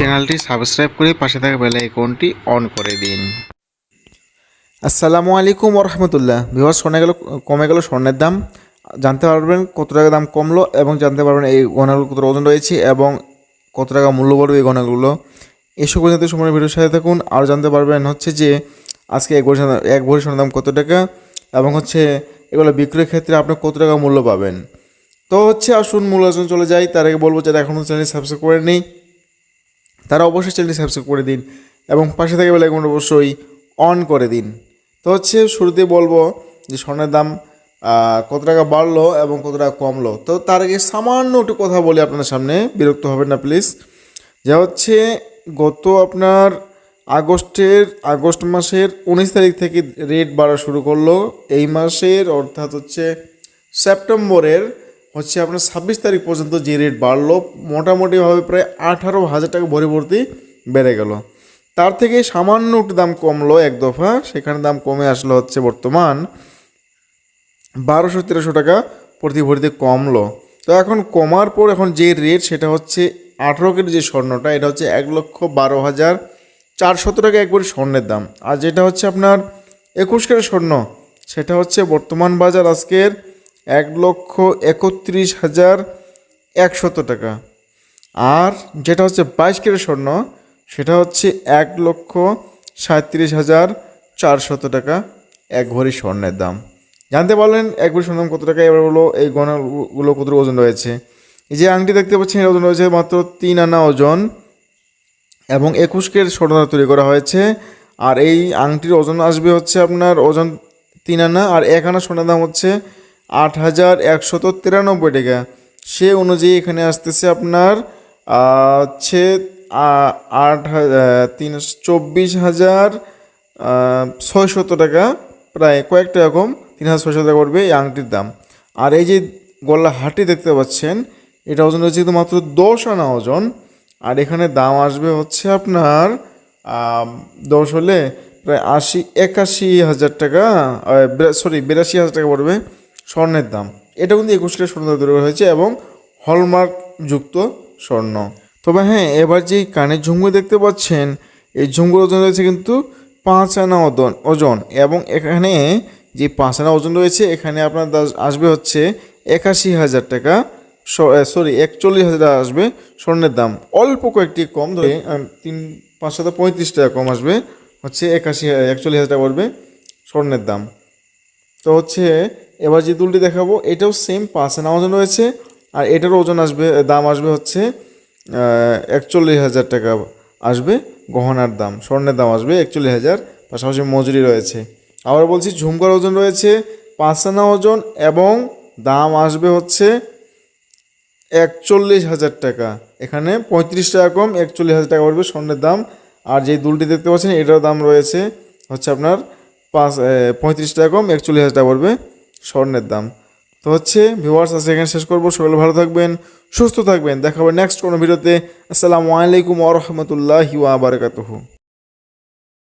চ্যানেলটি সাবস্ক্রাইব করে পাশে থাকা বেল আইকনটি অন করে দিন। আসসালামু আলাইকুম রহমতুল্লাহ বিভাগ শোনা গেল, কমে গেল স্বর্ণের দাম। জানতে পারবেন কত টাকা দাম কমলো এবং জানতে পারবেন এই গহনাগুলো কত ওজন রয়েছে এবং কত টাকা মূল্য পড়বে এই গহনাগুলো। এসব পর্যন্ত সময় ভিডিওর সাথে থাকুন। আর জানতে পারবেন হচ্ছে যে আজকে এক ভরি এক ভরি সোনার দাম কত টাকা এবং হচ্ছে এগুলো বিক্রয়ের ক্ষেত্রে আপনি কত টাকা মূল্য পাবেন। তো হচ্ছে আসুন মূল আলোচনা চলে যাই। তার আগে বলব যারা এখনও চ্যানেল সাবস্ক্রাইব করে নেই তারা অবশ্যই চ্যানেলটি সাবস্ক্রাইব করে দিন এবং পাশে থেকে বেলা আইকন অবশ্যই অন করে দিন। তো হচ্ছে শুরুতে বলব যে স্বর্ণের দাম কত টাকা বাড়লো এবং কত টাকা কমলো। তো তার আগে সামান্য একটু কথা বলি আপনাদের সামনে, বিরক্ত হবেন না প্লিজ যা হচ্ছে গত আপনার আগস্টের, আগস্ট মাসের উনিশ তারিখ থেকে রেট বাড়া শুরু করল। এই মাসের অর্থাৎ হচ্ছে সেপ্টেম্বরের হচ্ছে আপনার ছাব্বিশ তারিখ পর্যন্ত যে রেট বাড়লো মোটামুটিভাবে প্রায় আঠারো হাজার টাকা ভরি বেড়ে গেল। তার থেকে সামান্য একটু দাম কমলো এক দফা, সেখানে দাম কমে আসলো হচ্ছে বর্তমান বারোশো তেরোশো টাকা প্রতি ভরিতে কমলো। তো এখন কমার পর এখন যে রেট সেটা হচ্ছে আঠেরো কেজি যে স্বর্ণটা, এটা হচ্ছে এক লক্ষ বারো হাজার চারশত টাকা একবারে স্বর্ণের দাম। আর যেটা হচ্ছে আপনার একুশ কেজি স্বর্ণ, সেটা হচ্ছে বর্তমান বাজার আজকের এক লক্ষ একত্রিশ হাজার একশত টাকা। আর যেটা হচ্ছে বাইশ কেজি স্বর্ণ, সেটা হচ্ছে এক লক্ষ সাঁত্রিশ হাজার চারশত টাকা, এক ভরি স্বর্ণের দাম। জানতে পারলেন এক ভরি স্বর্ণের দাম কত টাকা? এবার হলো এই গয়নাগুলো কত ওজন রয়েছে? এই যে আংটি দেখতে পাচ্ছেন, এর ওজন রয়েছে মাত্র তিন আনা ওজন এবং একুশ কের স্বর্ণ তৈরি করা হয়েছে। আর এই আংটির ওজন আসবে হচ্ছে আপনার ওজন তিন আনা, আর এক আনা সোনার দাম হচ্ছে আট হাজার একশত তিরানব্বই টাকা। সে অনুযায়ী এখানে আসতেছে আপনার হচ্ছে আট তিন, চব্বিশ হাজার ছয়শত টাকা। প্রায় কয়েকটা এরকম তিন হাজার ছয়শো টাকা পড়বে এই আংটির দাম। আর এই যে গলা হাটি দেখতে পাচ্ছেন, এটা ওজন রয়েছে কিন্তু মাত্র দশ আনা ওজন। আর এখানে দাম আসবে হচ্ছে আপনার দশ হলে প্রায় আশি, একাশি হাজার টাকা সরি বিরাশি হাজার টাকা পড়বে। স্বর্ণের দাম। এটা কিন্তু একুশ টাকা স্বর্ণ তৈরি হয়েছে এবং হলমার্ক যুক্ত স্বর্ণ। তবে হ্যাঁ এবার যেই কানের ঝুমকো দেখতে পাচ্ছেন, এই ঝুমকুর ওজন রয়েছে কিন্তু পাঁচ আনা ওজন ওজন এবং এখানে যে পাঁচ আনা ওজন রয়েছে, এখানে আপনার আসবে হচ্ছে একাশি হাজার টাকা। সরি একচল্লিশ হাজার টাকা আসবে স্বর্ণের দাম। অল্প কয়েকটি কম ধরে তিন, পাঁচ সাথে পঁয়ত্রিশ টাকা কম আসবে, হচ্ছে একাশি, একচল্লিশ হাজার টাকা পড়বে স্বর্ণের দাম। তো হচ্ছে, এবার যে দুলটি দেখাবো, এটাও সেম পাঁচ আনা ওজন রয়েছে, আর এটার ওজন আসবে, দাম আসবে হচ্ছে একচল্লিশ হাজার টাকা আসবে গহনার দাম, স্বর্ণের দাম আসবে একচল্লিশ হাজার, পাশাপাশি মজুরি রয়েছে। আবার বলছি, ঝুমকার ওজন রয়েছে পাঁচ আনা ওজন এবং দাম আসবে হচ্ছে একচল্লিশ হাজার টাকা। এখানে পঁয়ত্রিশ টাকা কম, একচল্লিশ হাজার টাকা পড়বে স্বর্ণের দাম। আর যেই দুলটি দেখতে পাচ্ছেন এটার দাম রয়েছে হচ্ছে আপনার পাঁচ পঁয়ত্রিশ টাকা কম, একচল্লিশ হাজার টাকা পড়বে স্বর্ণের দাম। তো হচ্ছে ভিউয়ার্স আজকে এখানে শেষ করব। সকলে ভালো থাকবেন, সুস্থ থাকবেন। দেখা হবে নেক্সট কোনো ভিডিওতে। আসসালামু আলাইকুম আ রাহমাতুল্লাহি ওয়া